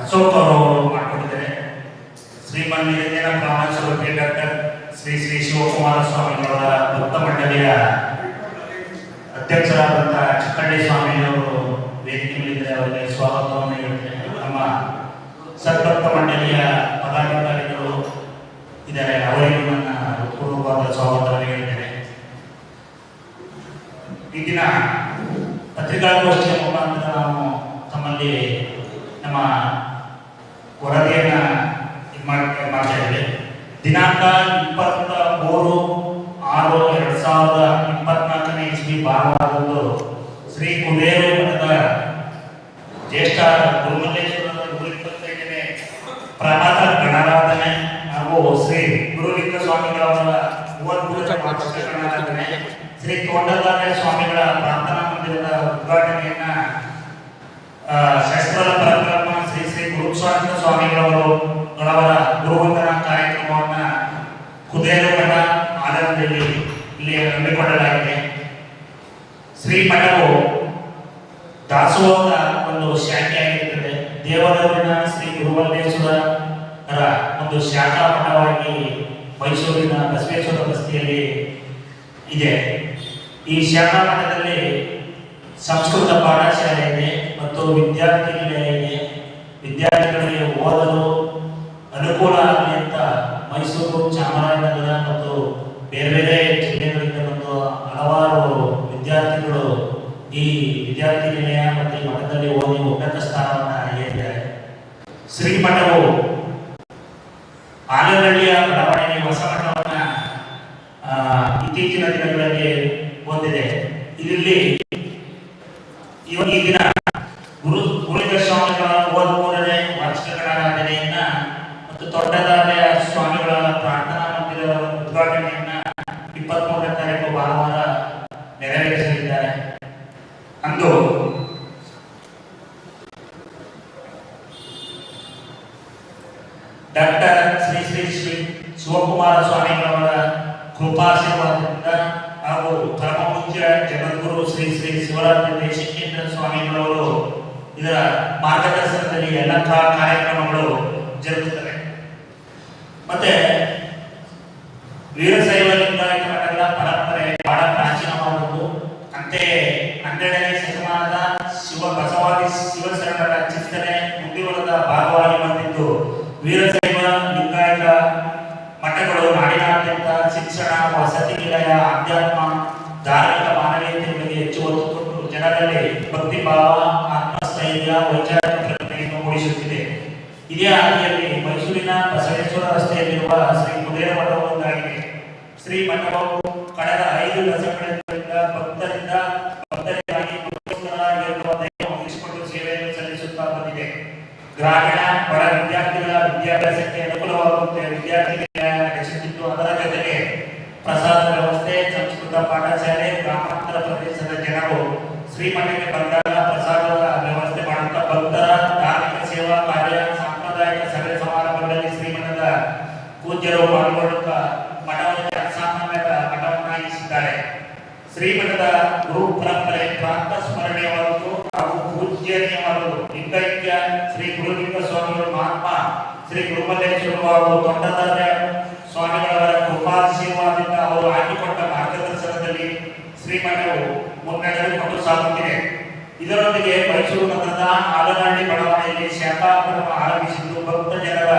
ಅಶೋಕ್ ಅವರು ಮಾಡಿಕೊಟ್ಟಿದ್ದಾರೆ ಶ್ರೀಮನ್ ನಿರಂಜನ ಬ್ರಾಹ್ಮಣ ಡಾಕ್ಟರ್ ಶ್ರೀ ಶ್ರೀ ಶಿವಕುಮಾರ ಸ್ವಾಮಿಗಳವರ ಭಕ್ತ ಮಂಡಳಿಯ ಅಧ್ಯಕ್ಷರಾದಂತಹ ಚಿಕ್ಕಳ್ಳಿ ಸ್ವಾಮಿಯವರು ವೇದಿಕೆ ಮೇಲಿದ್ದಾರೆ ಅವರಿಗೆ ಸ್ವಾಗತವನ್ನು ಹೇಳ್ತೇನೆ. ನಮ್ಮ ಸದ್ಭಕ್ತ ಮಂಡಳಿಯ ಪದಾಧಿಕಾರಿಗಳು ಇದ್ದಾರೆ. ಅವರಿಗೆ ನನ್ನ ಪೂರ್ವವಾದ ಸ್ವಾಗತವನ್ನು ಹೇಳ್ತೇನೆ. ಈ ದಿನ ಪತ್ರಿಕಾಗೋಷ್ಠಿಯ ಮುಖಾಂತರ ನಾವು ತಮ್ಮಲ್ಲಿ ನಮ್ಮ ವರದಿಯನ್ನ ಮಾಡ್ತಾ ಇದ್ದೀವಿ. ದಿನಾಂಕ ಇಪ್ಪತ್ತ ಮೂರು ಆರು ಎರಡ್ ಸಾವಿರದ ಇಪ್ಪತ್ನಾಲ್ಕನೇ ಇಸ್ವಿ ಭಾನುವಾರದಂದು ಶ್ರೀ ಕುಬೇರು ಮಠದ ಜ್ಯೇಷ್ಠ ಗುರುಮಲ್ಲೇಶ್ವರದ ನೂರ ಪ್ರಮಾದ ಗಣರಾಧನೆ ಹಾಗೂ ಶ್ರೀ ಗುರುಲಿಂಗ ಸ್ವಾಮಿಗಳವರ ಗಣರಾಧನೆ, ಶ್ರೀ ತೋಂಡದಾರ್ಯ ಸ್ವಾಮಿಗಳ ಪ್ರಾರ್ಥನಾ ಮಂದಿರದ ಉದ್ಘಾಟನೆಯನ್ನ ಶಸ್ತ್ರ ಗುರುಸ್ವಾಮಿ ಸ್ವಾಮಿಗಳವರು ಅವರ ಗುರುವಂದನ ಕಾರ್ಯಕ್ರಮವನ್ನ ಕುದೇರಮಠ ಆನಂದದಲ್ಲಿ ಇಲ್ಲಿ ಹಮ್ಮಿಕೊಳ್ಳಲಾಗಿದೆ. ಶ್ರೀ ಮಠವು ದಾಸೋಹದ ಒಂದು ಶಾಖೆಯಾಗಿರುತ್ತದೆ ದೇವರೂರಿನ ಶ್ರೀ ಗುರುವಲ್ಲೇಶ್ವರರ ಒಂದು ಶಾಖಾ ಮಠವಾಗಿ ಮೈಸೂರಿನ ಬಸವೇಶ್ವರ ರಸ್ತೆಯಲ್ಲಿ ಇದೆ. ಈ ಶಾಖಾ ಮಠದಲ್ಲಿ ಸಂಸ್ಕೃತ ಪಾಠಶಾಲೆ ಇದೆ ಮತ್ತು ವಿದ್ಯಾರ್ಥಿ ನಿಲಯ ಇದೆ. ವಿದ್ಯಾರ್ಥಿಗಳಿಗೆ ಓದಲು ಅನುಕೂಲ ಆಗಲಿ ಅಂತ ಮೈಸೂರು ಚಾಮರಾಜನಗರ ಮತ್ತು ಬೇರೆ ಬೇರೆ ಜಿಲ್ಲೆಗಳಿಂದ ಬಂದು ಹಲವಾರು ವಿದ್ಯಾರ್ಥಿಗಳು ಈ ವಿದ್ಯಾರ್ಥಿ ನಿಲಯ ಮತ್ತು ಈ ಮಠದಲ್ಲಿ ಓದಿ ಉನ್ನತ ಸ್ಥಾನವನ್ನು ಏರಿದ್ದಾರೆ ಶ್ರೀಮಠವು ಆಲನಹಳ್ಳಿಯ ಬಡಾವಣೆಗೆ ಹೊಸ ಮಠವನ್ನ ಆ, ಇತ್ತೀಚಿನ ದಿನಗಳಲ್ಲಿ ಹೊಂದಿದೆ ಇಲ್ಲಿ ಇವ- ಈ ದಿನ ಗುರು ಗುರುಲಿಂಗ ಸ್ವಾಮಿಗಳ ಮೂವತ್ಮೂರನೇ ವಾರ್ಷಿಕ ಗಣರಾಧನೆಯನ್ನ ಮತ್ತು ದೊಡ್ಡದಾದ ಸ್ವಾಮಿಗಳ ಪ್ರಾರ್ಥನಾ ಮಂದಿರದ ಉದ್ಘಾಟನೆಯನ್ನ ಇಪ್ಪತ್ಮೂರನೇ ತಾರೀಕು ಭಾನುವಾರ ನೆರವೇರಿಸಲಿದ್ದಾರೆ ಅಂದು ಡಾಕ್ಟರ್ ಶ್ರೀ ಶ್ರೀ ಶ್ರೀ ಶಿವಕುಮಾರ ಸ್ವಾಮಿಗಳವರ ಕೃಪಾಶೀರ್ವಾದದಿಂದ ಹಾಗೂ ಪರಮಪೂಜ್ಯ ಜಗದ್ಗುರು ಶ್ರೀ ಶ್ರೀ ಶಿವರಾತ್ರಿ ದೇಶಿಕೇಂದ್ರ ಸ್ವಾಮಿಗಳವರು ಇದರ ಮಾರ್ಗದರ್ಶನದಲ್ಲಿ ಎಲ್ಲ ಕಾರ್ಯಕ್ರಮಗಳು ಜರುಗುತ್ತವೆ. ಮತ್ತೆ ವೀರಶೈವ ಲಿಂಗಾಯತ ಮಠಗಳ ಪರಂಪರೆ ಬಹಳ ಪ್ರಾಚೀನವಾದದ್ದು. ಅಂತೆಯೇ ಹನ್ನೆರಡನೇ ಶತಮಾನದ ಶಿವ ಬಸವಾದಿ ಶಿವಶರಣರ ಚಿಂತನೆ ಮುಂದುವರೆದ ಭಾಗವಾಗಿ ಬಂದಿದ್ದು ವೀರಶೈವ ಲಿಂಗಾಯತ ಮಠಗಳು ನಾಡಿನಾದ್ಯಂತ ಶಿಕ್ಷಣ, ವಸತಿ ನಿಲಯ ಅಧ್ಯಾತ್ಮ ಧಾರ್ಮಿಕ ಮಾನವೀಯತೆಗಳಿಗೆ ಹೆಚ್ಚು ಒತ್ತು ಕೊಟ್ಟು ಜನರಲ್ಲಿ ಭಕ್ತಿ ಭಾವ ವೈಚಾರಿಕ ಪ್ರಜ್ಞೆಯನ್ನು ಮೂಡಿಸುತ್ತಿದೆ ಇದೇ ಹಾದಿಯಲ್ಲಿ ಮೈಸೂರಿನ ಬಸವೇಶ್ವರ ರಸ್ತೆಯಲ್ಲಿರುವ ಶ್ರೀ ಕುಬೇರ ಮಠವು ಶ್ರೀ ಮಠವು ಕಳೆದ ಐದು ದಶಕಗಳಿಂದ ಭಕ್ತರಿಂದ ಭಕ್ತರಿಗಾಗಿ ಉಳಿಸಿಕೊಂಡು ಸೇವೆಯನ್ನು ಸಲ್ಲಿಸುತ್ತಾ ಬಂದಿದೆ. ಗ್ರಾಮೀಣ, ಬಡ ವಿದ್ಯಾರ್ಥಿಗಳ ವಿದ್ಯಾಭ್ಯಾಸಕ್ಕೆ ಅನುಕೂಲವಾಗುವಂತೆ ವಿದ್ಯಾರ್ಥಿ ನಡೆಸುತ್ತಿದ್ದು, ಅದರ ಜೊತೆಗೆ ಪ್ರಸಾದ ವ್ಯವಸ್ಥೆ, ಸಂಸ್ಕೃತ ಪಾಠಶಾಲೆ, ಗ್ರಾಮಾಂತರ ಪ್ರದೇಶದ ಜನರು ಶ್ರೀಮಠಕ್ಕೆ ಬಂದಾಗ ಪ್ರಸಾದದ ವ್ಯವಸ್ಥೆ ಮಾಡುತ್ತಾ ಭಕ್ತರ ಧಾರ್ಮಿಕ ಸೇವಾ ಕಾರ್ಯ ಸಾಂಪ್ರದಾಯಿಕ ಸಭೆ ಸಮಾರಂಭಗಳಲ್ಲಿ ಶ್ರೀಮಠದ ಪಾಲ್ಗೊಳ್ಳುತ್ತಾ ಮಠವನ್ನು ಜನಸಾಮಾನ್ಯರ ಮಠವನ್ನಾಗಿಸಿದ್ದಾರೆ. ಶ್ರೀಮಠದ ಗುರು ಪರಂಪರೆ ಪ್ರಾಂತ ಸ್ಮರಣೀಯವಾದುದು ಹಾಗೂ ಪೂಜ್ಯನೀಯವಾದುದು ಲಿಂಗೈಕ್ಯ, ಶ್ರೀ ಗುರುಲಿಂಗ ಸ್ವಾಮಿಗಳು ಮಹಾತ್ಮ, ಶ್ರೀ ಗುರುಮಲ್ಲೇಶ್ವರ ಅವರು ದೊಡ್ಡದಾದ ಸ್ವಾಮಿಗಳವರ ಕೃಪಾಶೀರ್ವಾದದಿಂದ ಅವರು ಹಾಕಿಕೊಟ್ಟ ಮಾರ್ಗದರ್ಶನದಲ್ಲಿ ಶ್ರೀಮಠವು ಮುನ್ನಡೆದುಕೊಂಡು ಸಾಗುತ್ತಿದೆ. ಇದರೊಂದಿಗೆ ಮೈಸೂರು ನಗರದ ಆಲನಹಳ್ಳಿ ಬಡಾವಣೆಯಲ್ಲಿ ಶಾಖಾ ಮಠವನ್ನು ಆರಂಭಿಸಿದ್ದು ಭಕ್ತ ಜನರ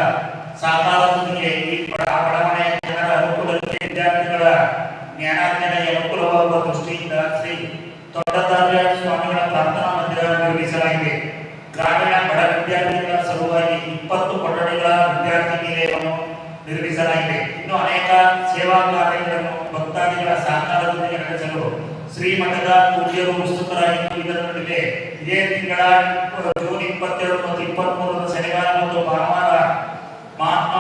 ಸಹಕಾರದೊಂದಿಗೆ ಈ ಜನರ ಅನುಕೂಲಕ್ಕೆ ವಿದ್ಯಾರ್ಥಿಗಳ ಜ್ಞಾನಾರ್ಜನೆಗೆ ಅನುಕೂಲವಾಗುವ ದೃಷ್ಟಿಯಿಂದ ಶ್ರೀ ದೊಡ್ಡದಾರ್ಯ ಸ್ವಾಮಿಗಳ ಪ್ರಾರ್ಥನಾ ಮಂದಿರ ನಿರ್ಮಿಸಲಾಗಿದೆ. ಗ್ರಾಮೀಣ ಬಡ ವಿದ್ಯಾರ್ಥಿಗಳ ಸಲುವಾಗಿ ಇಪ್ಪತ್ತು ಕೊಠಡಿಗಳ ವಿದ್ಯಾರ್ಥಿ ನಿಲಯವನ್ನು ನಿರ್ಮಿಸಲಾಗಿದೆ. ಇನ್ನು ಅನೇಕ ಸೇವಾ ಕಾರ್ಯಗಳನ್ನು ಭಕ್ತಾದಿಗಳ ಸಹಕಾರದೊಂದಿಗೆ ನಡೆಸಲು ಶ್ರೀಮಠದ ಪೂಜ್ಯರು ಉತ್ಸುಕರಾಗಿದ್ದು ಇದರ ನಡುವೆ ಇದೇ ತಿಂಗಳ, ಜೂನ್ ಇಪ್ಪತ್ತೆರಡು ಮತ್ತು ಇಪ್ಪತ್ಮೂರರ ಶನಿವಾರ ಮತ್ತು ಭಾನುವಾರ ಮಹಾತ್ಮ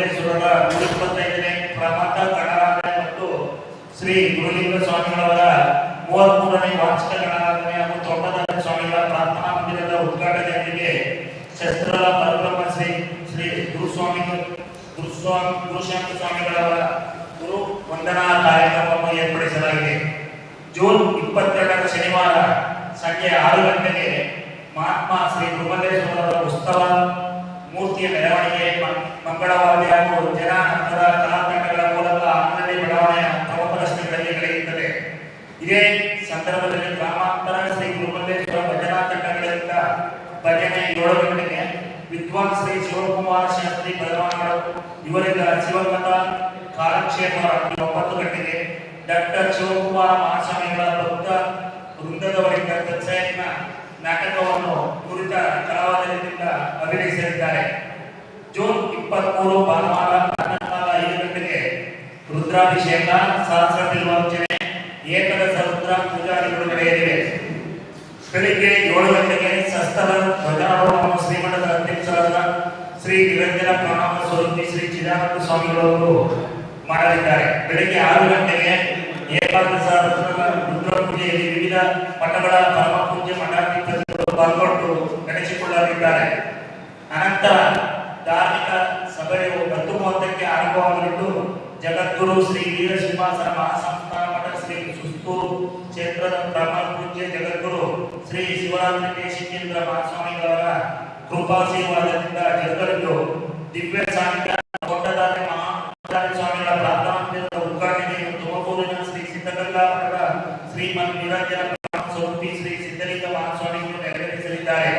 ಶ್ರೀ ಗುರುಮಲ್ಲೇಶ್ವರರ ನೂರ ಇಪ್ಪತ್ತೈದನೇ ಪ್ರಮಥ ಗಣರಾಧನೆ ಮತ್ತು ಶ್ರೀ ಗುರುಲಿಂಗ ಸ್ವಾಮಿಗಳವರ ಮೂವತ್ಮೂರನೇ ವಾರ್ಷಿಕ ಗಣರಾಧನೆ ಹಾಗೂ ದೊಡ್ಡದಾದ ಸ್ವಾಮಿಗಳ ಪ್ರಾರ್ಥನಾ ಮಂದಿರದ ಉದ್ಘಾಟನೆಯೊಂದಿಗೆ ಶಸ್ತ್ರ ಪರಬ್ರಹ್ಮ ಶ್ರೀ ಶ್ರೀ ಗುರುಸ್ವಾಮಿ ಗುರುಸ್ವಾಮಿ ಗುರುಶಾಂತ ಸ್ವಾಮಿಗಳವರ ಗುರು ವಂದನಾ ಕಾರ್ಯಕ್ರಮವನ್ನು ಏರ್ಪಡಿಸಲಾಗಿದೆ. ಜೂನ್ ಇಪ್ಪತ್ತೆರಡರ ಶನಿವಾರ ಸಂಜೆ ಆರು ಗಂಟೆಗೆ ಮಹಾತ್ಮ ಶ್ರೀ ಗುರುಮಲ್ಲೇಶ್ವರರ ಉತ್ಸವ ಮೂರ್ತಿಯ ಬೆಳವಣಿಗೆ ಜನ ನಂತರ ಕಲಾತಂಡಗಳ ಮೂಲಕ ಆನಂದಿ ಬೆಳವಣಿಗೆ ಪ್ರಮುಖ ಪ್ರಶ್ನೆಗಳಲ್ಲಿ ನಡೆಯುತ್ತದೆ. ಇದೇ ಸಂದರ್ಭದಲ್ಲಿ ಗ್ರಾಮಾಂತರ ಶ್ರೀ ಗುರುಮಲ್ಲೇಶ್ವರ ಭಜನಾ ತಂಡಗಳಿಂದ ಭಜನೆ ಏಳು ಗಂಟೆಗೆ ವಿದ್ವಾನ್ ಶ್ರೀ ಶಿವಕುಮಾರ ಶಾಸ್ತ್ರಿ ಬದಲಾವಣೆಗಳು ಇವರಿಂದ ಶಿವಕಥಾ ಕಾಲಕ್ಷೇಪ ಒಂಬತ್ತು ಗಂಟೆಗೆ ಡಾಕ್ಟರ್ ಶಿವಕುಮಾರ ಮಹಾಸ್ವಾಮಿಗಳ ರುದ್ರಾಭಿಷೇಕ ಸಹಸ್ರ ಬಿಲ್ವಾರ್ಚನೆ ಏಕದಶ ರುದ್ರ ಪೂಜಾದಿಗಳು ನಡೆಯಲಿವೆ. ಬೆಳಿಗ್ಗೆ ಏಳು ಗಂಟೆಗೆ ಸಸ್ತಲ ಧ್ವಜಾರೋಹಣ ಶ್ರೀಮಠದ ಅಧ್ಯಕ್ಷರಾದ ಶ್ರೀ ನಿರಂಜನ ಪ್ರಣಾಮ ಸ್ವರೂಪಿ ಶ್ರೀ ಚಿದಾನಂದ ಸ್ವಾಮಿಗಳವರು ಮಾಡಲಿದ್ದಾರೆ. ಬೆಳಿಗ್ಗೆ ಆರು ಗಂಟೆಗೆ ಏಕಾದಶ ರುದ್ರ ಪೂಜೆಯಲ್ಲಿ ವಿವಿಧ ಮಠಗಳ ಪರಮ ಪೂಜೆ ಮಠಾಧಿಪತಿಗಳು ಪಾಲ್ಗೊಂಡು ನಡೆಸಿಕೊಳ್ಳಲಿದ್ದಾರೆ. ಅನಂತರ ಧಾರ್ಮಿಕ ಸಭೆಯು ಹತ್ತು ಮೂವತ್ತಕ್ಕೆ ಆರಂಭವಾಗಲಿದ್ದು ಜಗದ್ಗುರು ಶ್ರೀ ವೀರಸಿಂಹಾಸನ ಮಹಾಸಂಸ್ಥಾನ ಮಠ ಶ್ರೀ ಸುಸ್ತೂರು ಕ್ಷೇತ್ರದ ಪರಮ ಪೂಜ್ಯ ಜಗದ್ಗುರು ಶ್ರೀ ಶಿವರಾತ್ರಿ ಶಿಂಗೇಂದ್ರ ಮಹಾಸ್ವಾಮಿಗಳವರ ಕೃಪಾಶೀರ್ವಾದದಿಂದ ಜಗದಲ್ಲಿದ್ದು ದಿವ್ಯ ಸಾಂಖ್ಯ ದೊಡ್ಡದಾದ ಮಹಾಚಾರ್ಯ ಸ್ವಾಮಿಗಳ ಪ್ರಾರ್ಥನಾಂತರದ ಉದ್ಘಾಟನೆ ತುಮಕೂರಿನ ಶ್ರೀ ಸಿದ್ಧಗಂಗಾ ಮಠದ ಶ್ರೀಮನ್ ನಿರಂಜನ ಸ್ವರೂಪಿ ಶ್ರೀ ಸಿದ್ಧಲಿಂಗ ಮಹಾಸ್ವಾಮಿಗಳು ನೆರವೇರಿಸಲಿದ್ದಾರೆ.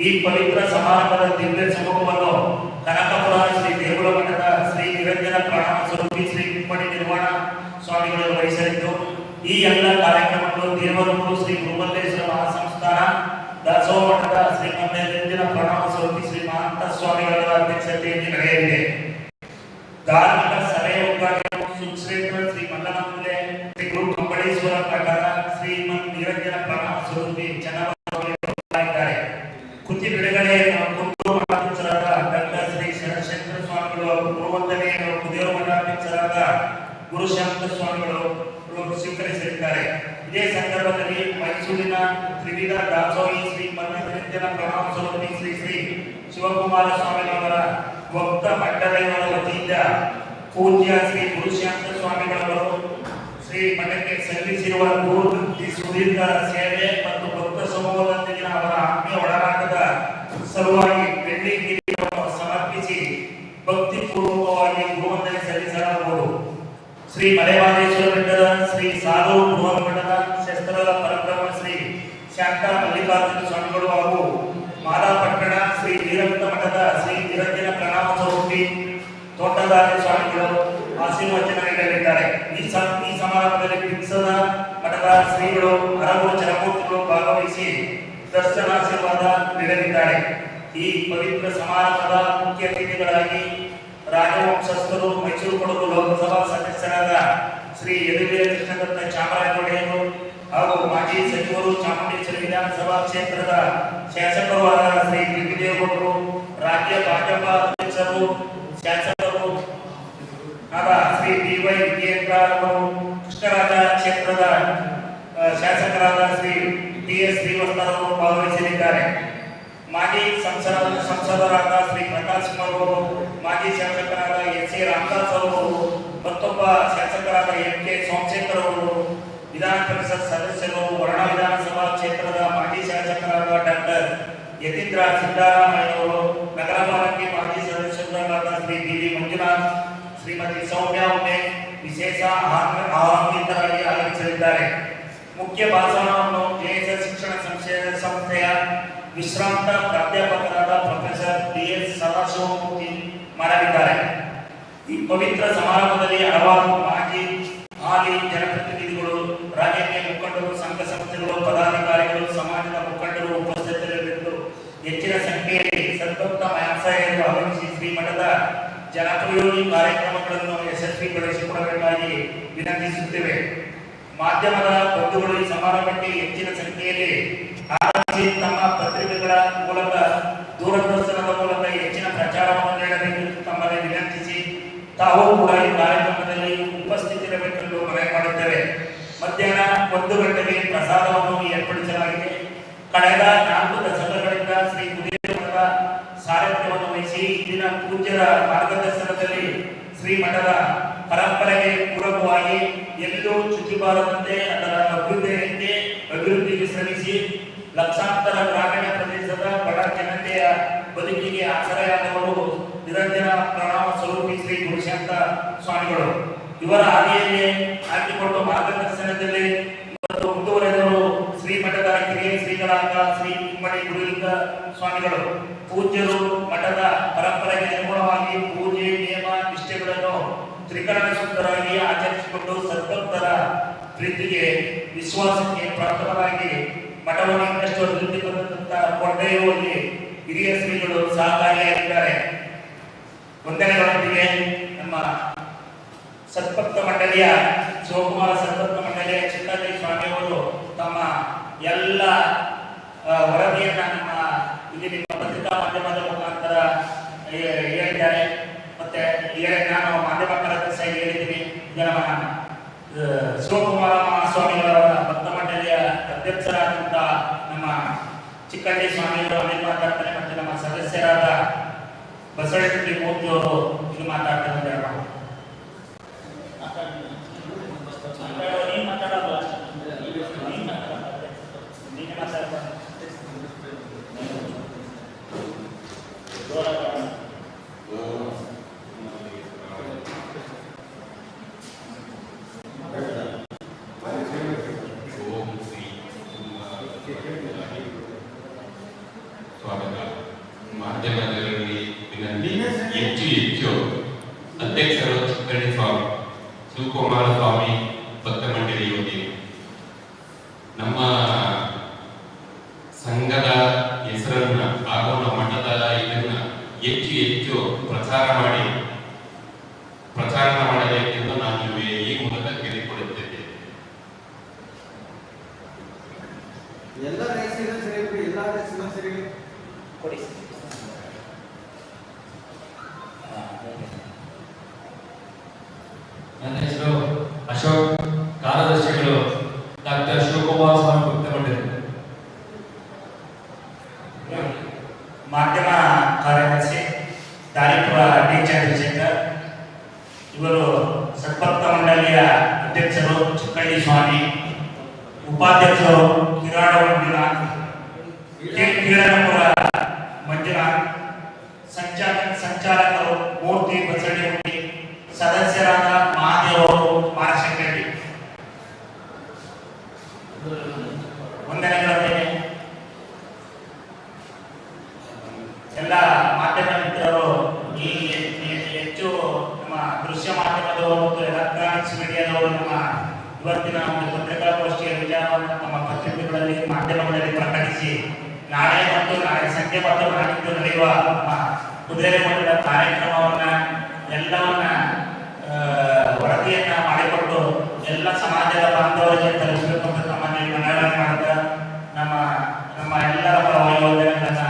ಈ ಪವಿತ್ರ ಸಮಾರಂಭದ ದಿವ್ಯ ಸಮೂಹವನ್ನು ಕನಕಪುರ ಶ್ರೀ ದೇಗುಲ ಮಠದ ಶ್ರೀ ನಿರಂಜನ ಪ್ರಾಣ ಸ್ವರೂಪಿ ಶ್ರೀ ಕುಮ್ಮಡಿ ನಿರ್ವಾಣ ಸ್ವಾಮಿಗಳು ವಹಿಸಲಿದ್ದು ಈ ಎಲ್ಲ ಕಾರ್ಯಕ್ರಮಗಳು ದೇವರೂರು ಶ್ರೀ ಗುರುಮಲ್ಲೇಶ್ವರ ಮಹಾಸಂಸ್ಥಾನ ದಾಸೋಹ ಮಠದ ಶ್ರೀ ಮಂದಿರ ಪ್ರಣಾಮ ಸ್ವರೂಪಿ ಶ್ರೀ ಮಹಾಂತ ಸ್ವಾಮಿಗಳ ಅಧ್ಯಕ್ಷತೆಯಲ್ಲಿ ನಡೆಯಲಿದೆ. ಧಾರ್ಮಿಕ ಸಲಹೆ ಸುಕ್ಷೇತ್ರ ಶ್ರೀ ಮಲ್ಲನಮೂಲೆ, ಶ್ರೀ ಗುರು ಕಂಬಳೇಶ್ವರ ಪ್ರಕಾರ ನಿರಂಜನ ಪ್ರಣಾಮ ಸ್ವರೂಪಿ ಚೆನ್ನಾಗಿದ್ದಾರೆ ಕೃತಿ ಡಾಕ್ಟರ್ ಶ್ರೀ ಶರಶಂಕರ ಸ್ವಾಮಿಗಳು ಮಠಾಧ್ಯಕ್ಷರಾದ ಗುರುಶಾಂತ ಸ್ವಾಮಿಗಳು ಇವರು ಸ್ವೀಕರಿಸಲಿದ್ದಾರೆ. ಇದೇ ಸಂದರ್ಭದಲ್ಲಿ ಮೈಸೂರಿನ ತ್ರಿವಿಧ ದಾಸೋಹಿ ಶ್ರೀ ಮನ್ನನಿರಂಜನ ಪ್ರಣಾಮ ಸ್ವರೂಪಿ ಶ್ರೀ ಶ್ರೀ ಶಿವಕುಮಾರ ಸ್ವಾಮಿಗಳವರ ಭಕ್ತ ಮಂಡಳಿಯವರ ವತಿಯಿಂದ ಪೂಜ್ಯ ಶ್ರೀ ಗುರುಶಾಂತ ಸ್ವಾಮಿಗಳವರು ಶ್ರೀ ಮಠಕ್ಕೆ ಸಲ್ಲಿಸಿರುವ ಸುದೀರ್ಘ ಸೇವೆ ಮತ್ತು ಭಕ್ತ ಸಮೂಹದೊಂದಿಗಿನ ಅವರ ಆತ್ಮೀಯ ಒಡನಾಟದ ಸಲುವಾಗಿ ಬೆಳ್ಳಿ ಸಮರ್ಪಿಸಿ ಭಕ್ತಿ ಪೂರ್ವಕವಾಗಿ ಗುರುವಂದನೆ ಸಲ್ಲಿಸಲಾಗುವುದು. ಶ್ರೀ ಮಲೆಮಾದೇಶ್ವರ ಬೆಟ್ಟದ ಶ್ರೀ ಸಾಧು ಬೃಹನ್ ಮಠದ ಶಸ್ತ್ರದ ಪರಬ್ರಹ್ಮ ಶ್ರೀ ಶಾಂತ ಮಲ್ಲಿಕಾರ್ಜುನ ಸ್ವಾಮಿಗಳು ಹಾಗೂ ಮಾದಾಪಟ್ಟಣ ಶ್ರೀ ವೀರಭದ್ರ ಮಠದ ಶ್ರೀ ನಿರಂಜನ ಪ್ರಣಾಮ ಸ್ವರೂಪಿ ತೋಟದಾರಿ ಸ್ವಾಮಿಗಳು ಆಶೀರ್ವಚನ ನೀಡಲಿದ್ದಾರೆ ಈ ಸ ಈ ಸಮಾರಂಭದಲ್ಲಿ ಪಿಕ್ಸದ ಮಠದ ಶ್ರೀಗಳು ಹರಗುರು ಚರಮೂರ್ತಿಗಳು ಭಾಗವಹಿಸಿ ದರ್ಶನಾಶೀರ್ವಾದ ನೀಡಲಿದ್ದಾರೆ. ಈ ಪವಿತ್ರ ಸಮಾರಂಭದ ಮುಖ್ಯ ಅತಿಥಿಗಳಾಗಿ ರಾಜವಂಶಸ್ಥರು, ಮೈಸೂರು ಕೊಡಗು ಲೋಕಸಭಾ ಸದಸ್ಯರಾದ ಶ್ರೀ ಯದುವೀರ ಕೃಷ್ಣದತ್ತ ಚಾಮರಾಜೊಡೆಯರು ಹಾಗೂ ಮಾಜಿ ಸಚಿವರು ಚಾಮುಂಡೇಶ್ವರಿ ವಿಧಾನಸಭಾ ಕ್ಷೇತ್ರದ ಶಾಸಕರು ಆದ ಶ್ರೀ ದಿಗ್ವಿಜಯಗೌಡರು ರಾಜ್ಯ ಭಾಜಪ ಅಧ್ಯಕ್ಷರು, ಶಾಸಕರು ಆದ ಶ್ರೀ ಡಿ ವೈ ವಿಜಯೇಂದ್ರ ಕೃಷ್ಣರಾಜ ಕ್ಷೇತ್ರದ ಶಾಸಕರಾದ ಶ್ರೀ ಟಿ ಎಸ್ ಶ್ರೀವತ್ಸರವರು ಭಾಗವಹಿಸಲಿದ್ದಾರೆ. ಮಾಜಿ ಸಂಸದ ಸಂಸದರಾದ ಶ್ರೀ ಪ್ರಕಾಶ್ ಕುಮಾರ್ ಅವರು, ಮಾಜಿ ಶಾಸಕರಾದ ಎಸ್ ಎ ರಾಮದಾಸ್ ಅವರು, ಮತ್ತೊಬ್ಬ ಶಾಸಕರಾದ ಎಂ ಕೆ ಸೋಮಶೇಖರ್ ಅವರು, ವಿಧಾನ ಪರಿಷತ್ ಸದಸ್ಯರು, ವರ್ಣ ವಿಧಾನಸಭಾ ಕ್ಷೇತ್ರದ ಮಾಜಿ ಶಾಸಕರಾದ ಡಾಕ್ಟರ್ ಯತೀಂದ್ರ ಸಿದ್ದರಾಮಯ್ಯವರು ನಗರ ಪಾಲಿಕೆ ಮಾಜಿ ಸದಸ್ಯರಾದ ಶ್ರೀ ಬಿ ವಿ. ಮಂಜುನಾಥ್, ಶ್ರೀಮತಿ ಸೌಮ್ಯ ಉಮೆ ವಿಶೇಷ ಆಹ್ವಾನ- ಆಹ್ವಾನಿತರಾಗಿ ಆಗಮಿಸಲಿದ್ದಾರೆ. ಮುಖ್ಯ ಭಾಷಣವನ್ನು ಜೆಎಸ್ ಶಿಕ್ಷಣ ಸಂಸ್ಥೆಯ ಸಂಸ್ಥೆಯ ವಿಶ್ರಾಂತ ಪ್ರಾಧ್ಯಾಪಕರಾದ ಪ್ರೊಫೆಸರ್ ಡಿ ಎಸ್ ಸದಾಶಿವಮೂರ್ತಿ ಮಾಡಲಿದ್ದಾರೆ ಈ ಪವಿತ್ರ ಸಮಾರಂಭದಲ್ಲಿ ಹಲವಾರು ಮಾಜಿ ಹಾಲಿ ಜನಪ್ರತಿನಿಧಿಗಳು, ರಾಜಕೀಯ ಮುಖಂಡರು, ಸಂಘ ಸಂಸ್ಥೆಗಳು, ಪದಾಧಿಕಾರಿಗಳು, ಸಮಾಜದ ಮುಖಂಡರು ಉಪಸ್ಥಿತರಿದ್ದು ಹೆಚ್ಚಿನ ಸಂಖ್ಯೆಯಲ್ಲಿ ಸಂತಪ್ತ ವ್ಯವಸಾಯಗಳು ಆಗಮಿಸಿ ಶ್ರೀಮಠದ ಜನಪ್ರಯೋಗಿ ಕಾರ್ಯಕ್ರಮಗಳನ್ನು ಯಶಸ್ವಿಗೊಳಿಸಿಕೊಡಬೇಕಾಗಿ ವಿನಂತಿಸುತ್ತೇವೆ. ಮಾಧ್ಯಮದ ಬಂಧುಗಳು ಈ ಸಮಾರಂಭಕ್ಕೆ ಹೆಚ್ಚಿನ ಸಂಖ್ಯೆಯಲ್ಲಿ ಆಗಮಿಸಿ ತಮ್ಮ ಪತ್ರಿಕೆಗಳ ಮೂಲಕ ದೂರದರ್ಶನದ ಮೂಲಕ ಹೆಚ್ಚಿನ ಪ್ರಚಾರವನ್ನು ನೀಡಬೇಕು ತಮ್ಮಲ್ಲಿ ವಿನಂತಿಸಿ ತಾವು ಕೂಡ ಈ ಕಾರ್ಯಕ್ರಮದಲ್ಲಿ ಉಪಸ್ಥಿತಿರಬೇಕೆಂದು ಮನವಿ ಮಾಡುತ್ತೇವೆ ಮಧ್ಯಾಹ್ನ ಒಂದು ಗಂಟೆಗೆ ಪ್ರಸಾದವನ್ನು ಏರ್ಪಡಿಸಲಾಗಿದೆ. ಕಳೆದ ನಾಲ್ಕು ದಶಕಗಳಿಂದ ಶ್ರೀ ಕುದಿರೇಶ್ವರದ ಸಾರಥ್ಯವನ್ನು ವಹಿಸಿ ಇಂದಿನ ಪೂಜ್ಯರ ಮಾರ್ಗದರ್ಶನದಲ್ಲಿ ಶ್ರೀ ಮಠದ ಪರಂಪರೆಗೆ ಪೂರಕವಾಗಿ ಎಲ್ಲೂ ಚುಚ್ಚಿಬಾರದಂತೆ ಬಾರದಂತೆ ಅದರ ಅಭಿವೃದ್ಧಿಯಂತೆ ಅಭಿವೃದ್ಧಿಗೆ ಶ್ರಮಿಸಿ ಲಕ್ಷಾಂತರ ಗ್ರಾಮೀಣ ಪ್ರದೇಶದ ಬಡ ಜನತೆಯ ಬದುಕಿಗೆ ಆಸರೆಯಾದವರು ನಿರಂಜನ ಪ್ರಣಾಮ ಸ್ವರೂಪಿ ಶ್ರೀ ಗುರುಶಾಂತ ಸ್ವಾಮಿಗಳು. ಇವರ ಹಾದಿಯಲ್ಲಿ ಹಾಕಿಕೊಂಡು ಮಾರ್ಗದರ್ಶನದಲ್ಲಿ ಮತ್ತು ಶ್ರೀ ಮಠದ ಹಿರಿಯ ಶ್ರೀಗಳಾದ ಶ್ರೀ ಇಮ್ಮಡಿ ಗುರುಲಿಂಗ ಸ್ವಾಮಿಗಳು. ಪೂಜ್ಯರು ಮಠದ ಪರಂಪರೆಗೆ ಅನುಗುಣವಾಗಿ ಪೂಜೆ ಆಚರಿಸಿಕೊಂಡು ಸದ್ಭಕ್ತರ ಪ್ರೀತಿಗೆ, ವಿಶ್ವಾಸಕ್ಕೆ ಪ್ರಥಮವಾಗಿ ಮಠವನ್ನು ಇನ್ನಷ್ಟು ಅಭಿವೃದ್ಧಿ ಪಡೆದಂತ ಕೊಂಡೊಯ್ಯುವಲ್ಲಿ ಹಿರಿಯ ಶ್ರೀಗಳು ಸಹಕಾರಿಯಾಗಿದ್ದಾರೆ. ವಂದನೆಗಳೊಂದಿಗೆ ನಮ್ಮ ಸದ್ಭಕ್ತ ಮಂಡಳಿಯ, ಶಿವಕುಮಾರ ಸದ್ಭಕ್ತ ಮಂಡಳಿಯ ಚಿಕ್ಕಳ್ಳಿ ಸ್ವಾಮಿಯವರು ತಮ್ಮ ಎಲ್ಲ ವರದಿಯನ್ನ ನಮ್ಮ ಇಲ್ಲಿ ನಿಮ್ಮ ಪತ್ರಿಕಾ ಮಾಧ್ಯಮದ ಮುಖಾಂತರ ಹೇಳಿದ್ದಾರೆ. ಮತ್ತೆ ನಾನು ಮಾಧ್ಯಮ ಶಿವಕುಮಾರ ಸ್ವಾಮಿಗಳ ಭಕ್ತ ಮಂಡಳಿಯ ಅಧ್ಯಕ್ಷರಾದಂಥ ನಮ್ಮ ಚಿಕ್ಕಳ್ಳಿ ಸ್ವಾಮಿಯವರು ಅಲ್ಲಿ ಮಾತಾಡ್ತಾರೆ ಮತ್ತೆ ನಮ್ಮ ಸದಸ್ಯರಾದ ಬಸವನಗುಡಿ ಮೂರ್ತಿಯವರು ಇದು ಮಾತಾಡ್ತಾರೆ ಅಂತ ಹೇಳ್ಬೋದು. ನೀನ್ ಮಾತಾಡೋದು ನೀನ್ ಮಾತಾಡೋದು. ನೀನೇ ಮಾತಾಡ್ಬಾರ್ದು. ಜೋರಾಗಿ ಮಾಡು. ಓಂ ಶ್ರೀ ಸ್ವಾಗತ ಮಾಧ್ಯಮದಲ್ಲಿ ವಿನಂತಿ ಹೆಚ್ಚು ಹೆಚ್ಚು ಅಧ್ಯಕ್ಷರು ಚಿಕ್ಕಳ್ಳಿ ಸ್ವಾಮಿ ಶಿವಕುಮಾರ ಸ್ವಾಮಿ ಭಕ್ತ ಮಂಡಳಿ ಯೋಗಿ ನಮ್ಮ ಸಂಘದ ಹೆಸರನ್ನ ಹಾಗೂ ನಮ್ಮ ಮಠದ ಇದನ್ನ ಹೆಚ್ಚು ಹೆಚ್ಚು ಪ್ರಚಾರ ಮಾಡಿ ಪ್ರಚಾರ ಮಾಡಬೇಕೆಂದು ನಾನು ಈ ಮೂಲಕ ಕೇಳಿಕೊಳ್ಳುತ್ತೇನೆ ಎಲ್ಲ ರೇಸಿನ ಸರಿ ಎಲ್ಲ ರೇಸಿನ ಸರಿ ಕೊಡಿ. ನನ್ನ ಹೆಸರು ಅಶೋಕ್ ಕಾರ್ಯದರ್ಶಿಗಳು ಡಾಕ್ಟರ್ ಶಿವಕುಮಾರ ಸ್ವಾಮಿ ಭಕ್ತ ಮಂಡಳಿ ಮಾಧ್ಯಮ ಕಾರ್ಯದರ್ಶಿ ದಾರಿಪುರ ಡಿ ಚಂದ್ರಶೇಖರ್ ಇವರು ಸದ್ಭಕ್ತ ಮಂಡಳಿಯ ಅಧ್ಯಕ್ಷರು ಚಿಕ್ಕಳ್ಳಿ ಸ್ವಾಮಿ ಉಪಾಧ್ಯಕ್ಷರು ಕಿರಾಡ ಮಂಜುನಾಥ್ ಕೆ- ಕೀಳನಪುರ ಮಂಜುನಾಥ್ ಸಂಚಾಲಕ ಸಂಚಾಲಕರು ಮೂರ್ತಿ ಬಸವನಗುಡಿ ಸದಸ್ಯರಾದ ಮಹಾದೇವರು ಮಾನಶಂಕರಿ ವಂದನೆಗಳೊಂದಿಗೆ ಎಲ್ಲ ಮಾಧ್ಯಮ ಮಿತ್ರರು ಈ ಈ- ಹೆಚ್ಚು ನಮ್ಮ ದೃಶ್ಯ ಮಾಧ್ಯಮದವರು ಮತ್ತು ಎಲೆಕ್ಟ್ರಾನಿಕ್ಸ್ ಮೀಡಿಯಾದವರು ನಮ್ಮ ಇವತ್ತಿನ ಒಂದು ಪತ್ರಿಕಾಗೋಷ್ಠಿಯ ವಿಚಾರವನ್ನು ನಮ್ಮ ಪತ್ರಿಕೆಗಳಲ್ಲಿ ಮಾಧ್ಯಮಗಳಲ್ಲಿ ಪ್ರಕಟಿಸಿ, ನಾಳೆ ಮತ್ತು ನಾಳೆ ಸಂಜೆ ಮತ್ತು ನಾಡಿದ್ದು ನಡೆಯುವ ಕುದುರೆ ಮಠದ ಕಾರ್ಯಕ್ರಮವನ್ನ, ಎಲ್ಲವನ್ನ ವರದಿಯನ್ನ ಮಾಡಿಕೊಟ್ಟು ಎಲ್ಲ ಸಮಾಜದ ಬಾಂಧವರಿಗೆ ತಲುಪಿಸಬೇಕು ತಮ್ಮಲ್ಲಿ ಮನವಿ ಮಾಡುತ್ತಾ ನಮ್ಮ ನಮ್ಮ ಎಲ್ಲರ ಪರವಾಗಿ ವಂದನೆಗಳನ್ನ